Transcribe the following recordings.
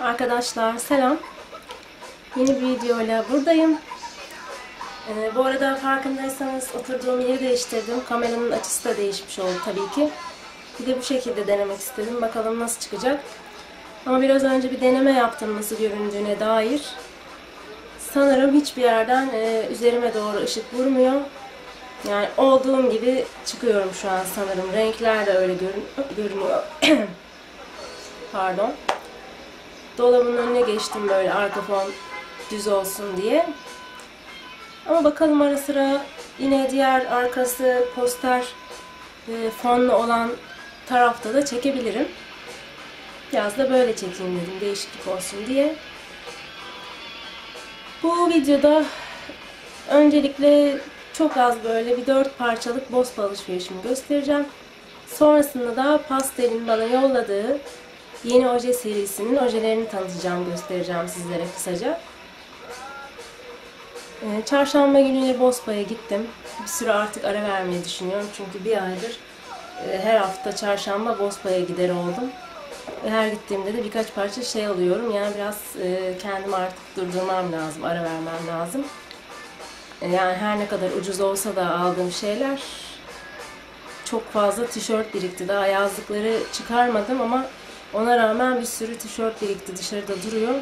Arkadaşlar selam. Yeni bir videoyla buradayım. Ee, bu arada farkındaysanız oturduğum yeri değiştirdim. Kameranın açısı da değişmiş oldu tabii ki. Bir de bu şekilde denemek istedim. Bakalım nasıl çıkacak. Ama biraz önce bir deneme yaptım nasıl göründüğüne dair. Sanırım hiçbir yerden e, üzerime doğru ışık vurmuyor. Yani olduğum gibi çıkıyorum şu an sanırım. Renkler de öyle görün görünüyor. Pardon. Dolabın önüne geçtim böyle arka fon düz olsun diye. Ama bakalım ara sıra yine diğer arkası poster e, fonlu olan tarafta da çekebilirim. Biraz da böyle çekeyim dedim değişiklik olsun diye. Bu videoda öncelikle çok az böyle bir dört parçalık Bospa alışverişimi göstereceğim. Sonrasında da Pastel'in bana yolladığı yeni oje serisinin ojelerini tanıtacağım, göstereceğim sizlere kısaca. Ee, çarşamba günü Bospa'ya gittim. Bir süre artık ara vermeyi düşünüyorum çünkü bir aydır e, her hafta çarşamba Bospa'ya gider oldum. Her gittiğimde de birkaç parça şey alıyorum. Yani biraz e, kendimi artık durdurmam lazım, ara vermem lazım. E, yani her ne kadar ucuz olsa da aldığım şeyler çok fazla tişört birikti. Daha yazlıkları çıkarmadım ama ona rağmen bir sürü tişört birikti dışarıda duruyor.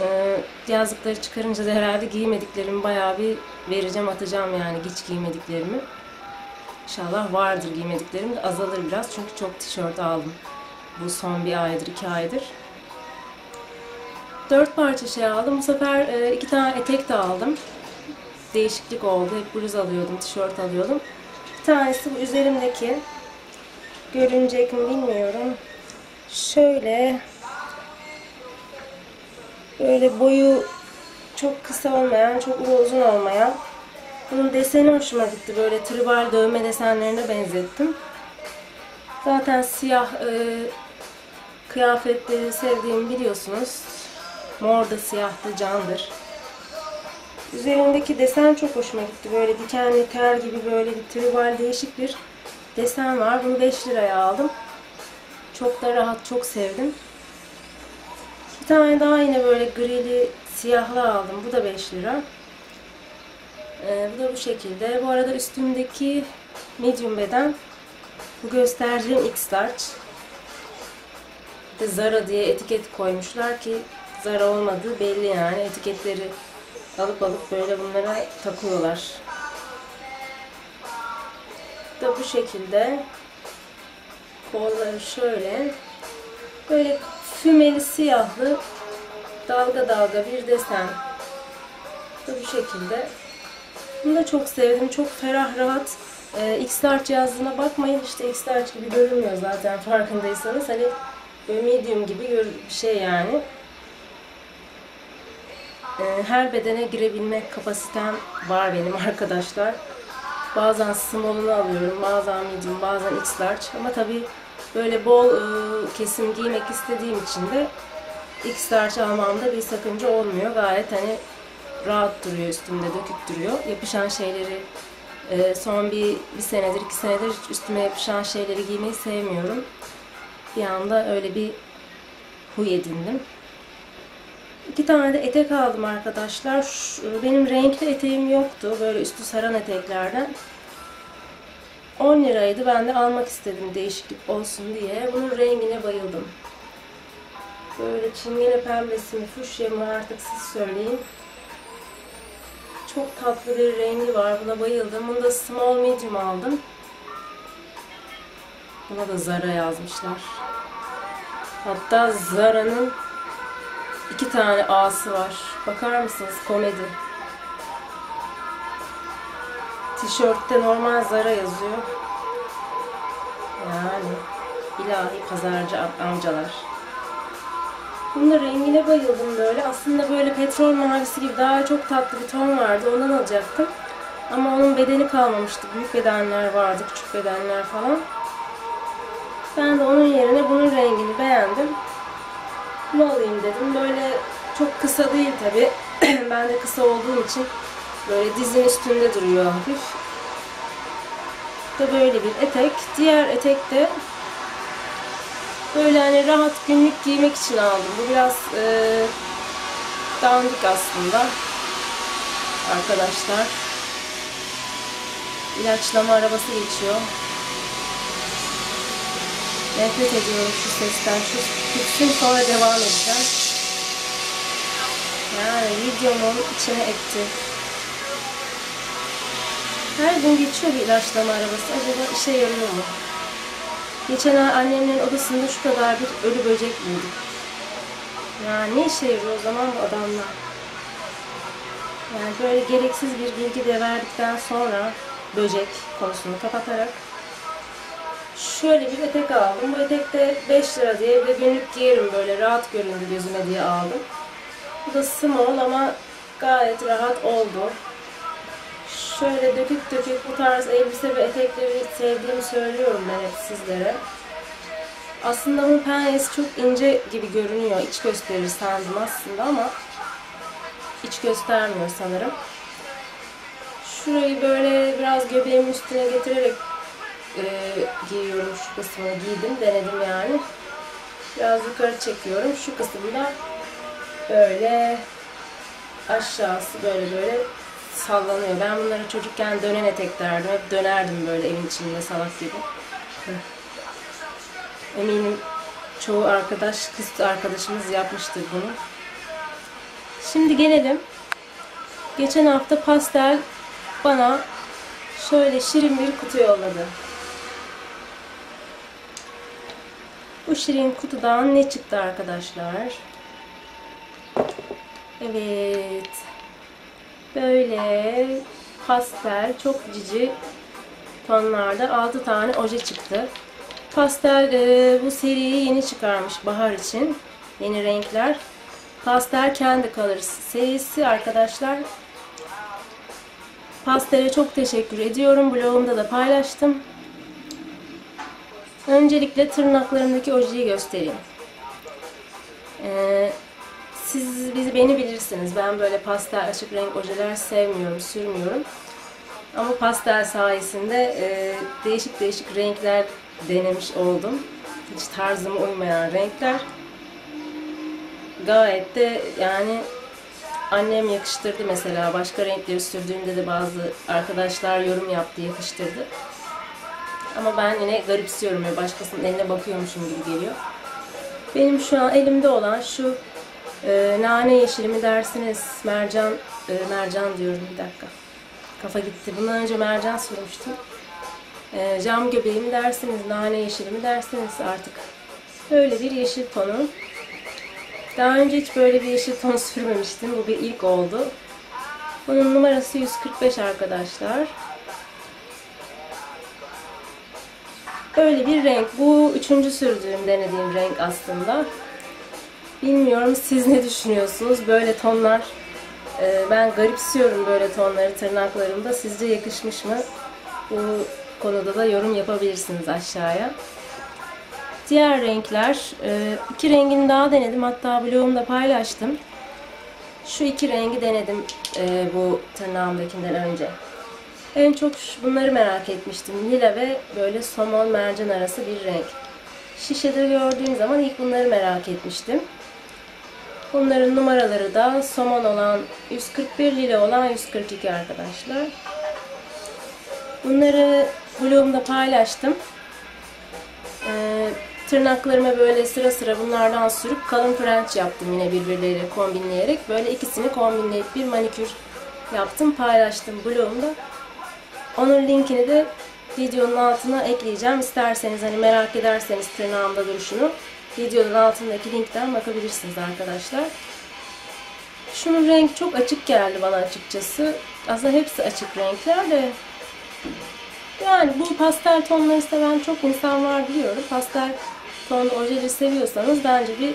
Ee, yazlıkları çıkarınca da herhalde giymediklerimi bayağı bir vereceğim atacağım yani hiç giymediklerimi. İnşallah vardır giymediklerim de azalır biraz çünkü çok tişört aldım. Bu son bir aydır, iki aydır. Dört parça şey aldım. Bu sefer e, iki tane etek de aldım. Değişiklik oldu. Hep bluz alıyordum, tişört alıyordum. Bir tanesi bu üzerimdeki. Görünecek mi bilmiyorum. Şöyle böyle boyu çok kısa olmayan, çok uzun olmayan. Bunun deseni hoşuma gitti. Böyle tribal dövme desenlerine benzettim. Zaten siyah e, kıyafetleri sevdiğimi biliyorsunuz. Mor da siyah da candır. Üzerindeki desen çok hoşuma gitti. Böyle dikenli ter gibi böyle bir tribal değişik bir desen var. Bunu 5 liraya aldım. Çok da rahat, çok sevdim. Bir tane daha yine böyle grili siyahlı aldım. Bu da 5 lira. Ee, bu da bu şekilde. Bu arada üstümdeki medium beden. Bu gösterdiğim X large. Bir de Zara diye etiket koymuşlar ki Zara olmadığı belli yani. Etiketleri alıp alıp böyle bunlara takıyorlar. Da bu şekilde. Kolları şöyle. Böyle fümeli siyahlı dalga dalga bir desen. Bu şekilde. Bunu da çok sevdim. Çok ferah, rahat. Ee, X-Large yazdığına bakmayın. İşte X-Large gibi görünmüyor zaten farkındaysanız. Hani böyle medium gibi bir şey yani. Ee, her bedene girebilme kapasitem var benim arkadaşlar. Bazen small'unu alıyorum, bazen medium, bazen X-Large. Ama tabii böyle bol e, kesim giymek istediğim için de X-Large almamda bir sakınca olmuyor. Gayet hani rahat duruyor üstümde, dökük duruyor. Yapışan şeyleri e, son bir, bir senedir, iki senedir üstüme yapışan şeyleri giymeyi sevmiyorum. Bir anda öyle bir huy edindim. İki tane de etek aldım arkadaşlar. Benim renkli eteğim yoktu. Böyle üstü saran eteklerden. 10 liraydı. Ben de almak istedim değişiklik olsun diye. Bunun rengine bayıldım. Böyle çingene pembesi mi, fuşya mı artık siz söyleyin. Çok tatlı bir rengi var. Buna bayıldım. Bunu da small medium aldım. Buna da Zara yazmışlar. Hatta Zara'nın iki tane A'sı var. Bakar mısınız? Komedi. Tişörtte normal Zara yazıyor. Yani ilahi pazarcı amcalar. Bunun rengine bayıldım böyle. Aslında böyle petrol mavisi gibi daha çok tatlı bir ton vardı. Ondan alacaktım. Ama onun bedeni kalmamıştı. Büyük bedenler vardı, küçük bedenler falan. Ben de onun yerine bunun rengini beğendim. Bunu alayım dedim. Böyle çok kısa değil tabi. ben de kısa olduğum için böyle dizin üstünde duruyor hafif. Da böyle bir etek. Diğer etek de Böyle hani rahat günlük giymek için aldım. Bu biraz e, dandik aslında. Arkadaşlar. İlaçlama arabası geçiyor. Nefret ediyorum şu sesten. Şu bitsin sonra devam edeceğim. Yani videomun içine etti. Her gün geçiyor bir ilaçlama arabası. Acaba işe yarıyor mu? Geçen ay annemlerin odasında şu kadar bir ölü böcek bulduk. Yani ne işe yarıyor o zaman bu adamlar? Yani böyle gereksiz bir bilgi de verdikten sonra böcek konusunu kapatarak şöyle bir etek aldım. Bu etek de 5 lira diye evde günlük giyerim böyle rahat göründü gözüme diye aldım. Bu da small ama gayet rahat oldu. Şöyle dökük dökük bu tarz elbise ve etekleri sevdiğimi söylüyorum ben hep sizlere. Aslında bu penyesi çok ince gibi görünüyor. İç gösterir sandım aslında ama iç göstermiyor sanırım. Şurayı böyle biraz göbeğimin üstüne getirerek e, giyiyorum. Şu kısmını giydim, denedim yani. Biraz yukarı çekiyorum. Şu kısımda böyle aşağısı böyle böyle sallanıyor. Ben bunları çocukken dönen etek. Hep dönerdim böyle evin içinde salak gibi. Eminim çoğu arkadaş, kız arkadaşımız yapmıştır bunu. Şimdi gelelim. Geçen hafta pastel bana şöyle şirin bir kutu yolladı. Bu şirin kutudan ne çıktı arkadaşlar? Evet. Böyle pastel çok cici tonlarda 6 tane oje çıktı. Pastel e, bu seriyi yeni çıkarmış bahar için. Yeni renkler. Pastel Candy Colors serisi arkadaşlar. Pastel'e çok teşekkür ediyorum. Blogumda da paylaştım. Öncelikle tırnaklarımdaki ojeyi göstereyim. Ee, siz bizi beni bilirsiniz. Ben böyle pastel açık renk ojeler sevmiyorum, sürmüyorum. Ama pastel sayesinde e, değişik değişik renkler denemiş oldum. Hiç tarzıma uymayan renkler. Gayet de yani annem yakıştırdı mesela. Başka renkleri sürdüğümde de bazı arkadaşlar yorum yaptı, yakıştırdı. Ama ben yine garipsiyorum ve başkasının eline bakıyormuşum gibi geliyor. Benim şu an elimde olan şu e, nane yeşili mi dersiniz, mercan, e, mercan diyorum bir dakika. Kafa gitti. Bundan önce mercan sürmüştüm. E, cam göbeği mi dersiniz, nane yeşili mi dersiniz artık. Böyle bir yeşil tonu. Daha önce hiç böyle bir yeşil ton sürmemiştim. Bu bir ilk oldu. Bunun numarası 145 arkadaşlar. Böyle bir renk. Bu üçüncü sürdüğüm, denediğim renk aslında. Bilmiyorum siz ne düşünüyorsunuz? Böyle tonlar e, ben garipsiyorum böyle tonları tırnaklarımda. Sizce yakışmış mı? Bu konuda da yorum yapabilirsiniz aşağıya. Diğer renkler, e, iki rengini daha denedim. Hatta blogumda paylaştım. Şu iki rengi denedim e, bu tırnağımdakinden önce. En çok bunları merak etmiştim. Lila ve böyle somon mercan arası bir renk. Şişede gördüğüm zaman ilk bunları merak etmiştim. Bunların numaraları da somon olan 141, lila olan 142 arkadaşlar. Bunları blogumda paylaştım. Ee, tırnaklarıma böyle sıra sıra bunlardan sürüp kalın frenç yaptım yine birbirleriyle kombinleyerek. Böyle ikisini kombinleyip bir manikür yaptım, paylaştım blogumda. Onun linkini de videonun altına ekleyeceğim. İsterseniz hani merak ederseniz tırnağımda duruşunu videonun altındaki linkten bakabilirsiniz arkadaşlar. Şunun renk çok açık geldi bana açıkçası. Aslında hepsi açık renkler de yani bu pastel tonları seven çok insan var biliyorum. Pastel tonlu ojeleri seviyorsanız bence bir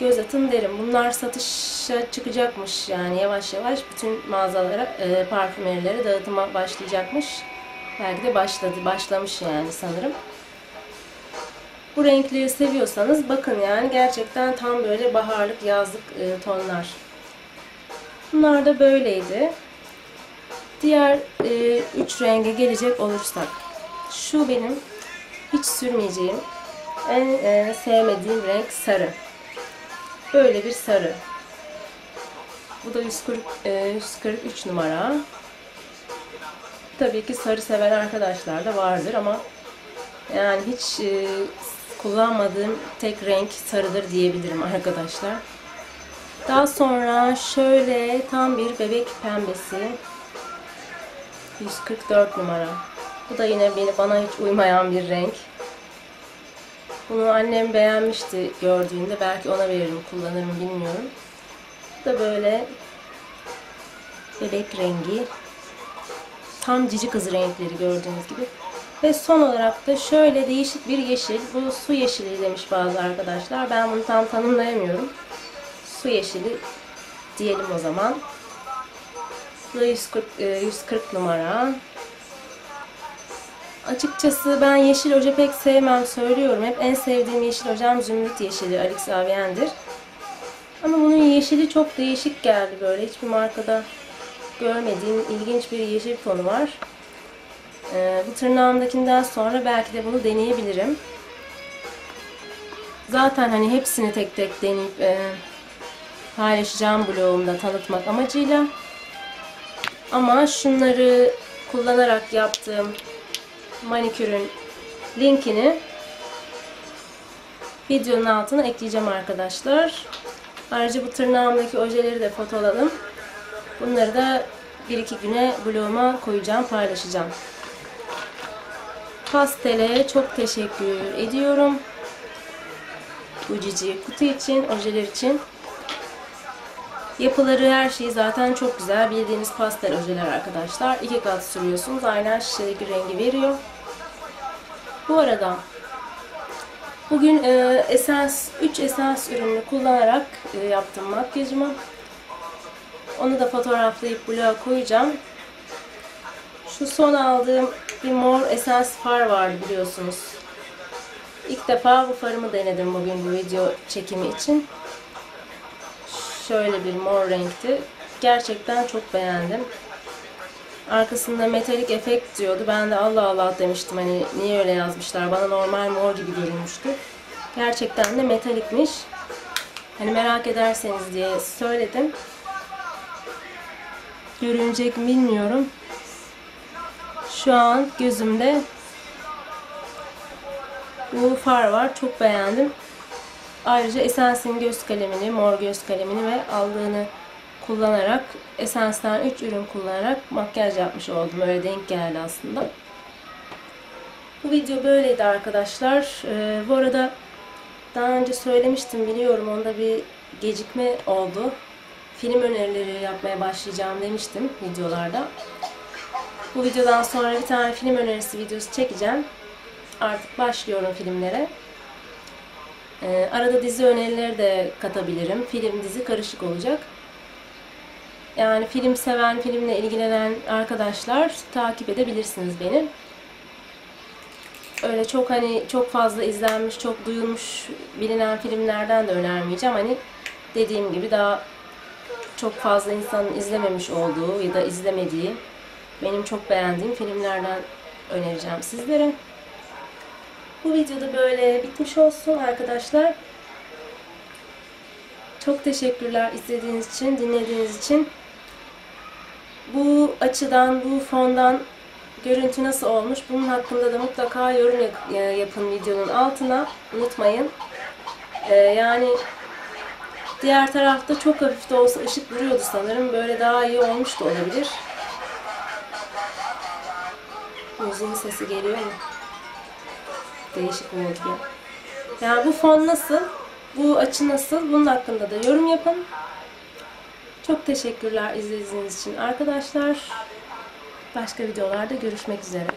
göz atın derim. Bunlar satışa çıkacakmış yani yavaş yavaş bütün mağazalara, e, parfümerilere dağıtıma başlayacakmış. Belki de başladı, başlamış yani sanırım. Bu renkleri seviyorsanız bakın yani gerçekten tam böyle baharlık yazlık e, tonlar. Bunlar da böyleydi. Diğer e, üç renge gelecek olursak. Şu benim hiç sürmeyeceğim en e, sevmediğim renk sarı. Böyle bir sarı. Bu da 140, e, 143 numara. Tabii ki sarı seven arkadaşlar da vardır ama yani hiç e, kullanmadığım tek renk sarıdır diyebilirim arkadaşlar. Daha sonra şöyle tam bir bebek pembesi. 144 numara. Bu da yine beni bana hiç uymayan bir renk. Bunu annem beğenmişti gördüğünde. Belki ona veririm, kullanırım bilmiyorum. Bu da böyle bebek rengi. Tam cici kız renkleri gördüğünüz gibi. Ve son olarak da şöyle değişik bir yeşil. Bu su yeşili demiş bazı arkadaşlar. Ben bunu tam tanımlayamıyorum. Su yeşili diyelim o zaman. Bu da 140, e, 140 numara. Açıkçası ben yeşil oje pek sevmem söylüyorum. Hep en sevdiğim yeşil hocam zümrüt yeşili Alex Avien'dir. Ama bunun yeşili çok değişik geldi böyle. Hiçbir markada görmediğim ilginç bir yeşil tonu var. Ee, bu tırnağımdakinden sonra belki de bunu deneyebilirim. Zaten hani hepsini tek tek deneyip e, paylaşacağım blogumda tanıtmak amacıyla. Ama şunları kullanarak yaptığım manikürün linkini videonun altına ekleyeceğim arkadaşlar. Ayrıca bu tırnağımdaki ojeleri de fotoladım. Bunları da bir iki güne bloguma koyacağım, paylaşacağım. Pastele çok teşekkür ediyorum. Bu cici kutu için, ojeler için. Yapıları her şeyi zaten çok güzel. Bildiğiniz pastel ojeler arkadaşlar. İki kat sürüyorsunuz. Aynen şişedeki rengi veriyor. Bu arada bugün e, esens 3 esens ürünü kullanarak e, yaptım makyajımı. Onu da fotoğraflayıp bloğa koyacağım. Şu son aldığım bir mor esens far vardı biliyorsunuz. İlk defa bu farımı denedim bugün bu video çekimi için. Şöyle bir mor renkti. Gerçekten çok beğendim. Arkasında metalik efekt diyordu. Ben de Allah Allah demiştim hani niye öyle yazmışlar. Bana normal mor gibi görünmüştü. Gerçekten de metalikmiş. Hani merak ederseniz diye söyledim. Görünecek mi bilmiyorum. Şu an gözümde bu far var. Çok beğendim. Ayrıca Essence'in göz kalemini, mor göz kalemini ve aldığını kullanarak Essence'den 3 ürün kullanarak makyaj yapmış oldum. Öyle denk geldi aslında. Bu video böyleydi arkadaşlar. Ee, bu arada daha önce söylemiştim biliyorum onda bir gecikme oldu. Film önerileri yapmaya başlayacağım demiştim videolarda. Bu videodan sonra bir tane film önerisi videosu çekeceğim. Artık başlıyorum filmlere. Ee, arada dizi önerileri de katabilirim. Film dizi karışık olacak. Yani film seven, filmle ilgilenen arkadaşlar takip edebilirsiniz beni. Öyle çok hani çok fazla izlenmiş, çok duyulmuş, bilinen filmlerden de önermeyeceğim. Hani dediğim gibi daha çok fazla insanın izlememiş olduğu ya da izlemediği benim çok beğendiğim filmlerden önereceğim sizlere. Bu videoda böyle bitmiş olsun arkadaşlar. Çok teşekkürler izlediğiniz için, dinlediğiniz için. Bu açıdan, bu fondan görüntü nasıl olmuş? Bunun hakkında da mutlaka yorum yapın videonun altına. Unutmayın. Ee, yani diğer tarafta çok hafif de olsa ışık vuruyordu sanırım. Böyle daha iyi olmuş da olabilir. Müziğin sesi geliyor mu? Değişik oldu ya. Yani bu fon nasıl? Bu açı nasıl? Bunun hakkında da yorum yapın. Çok teşekkürler izlediğiniz için arkadaşlar. Başka videolarda görüşmek üzere.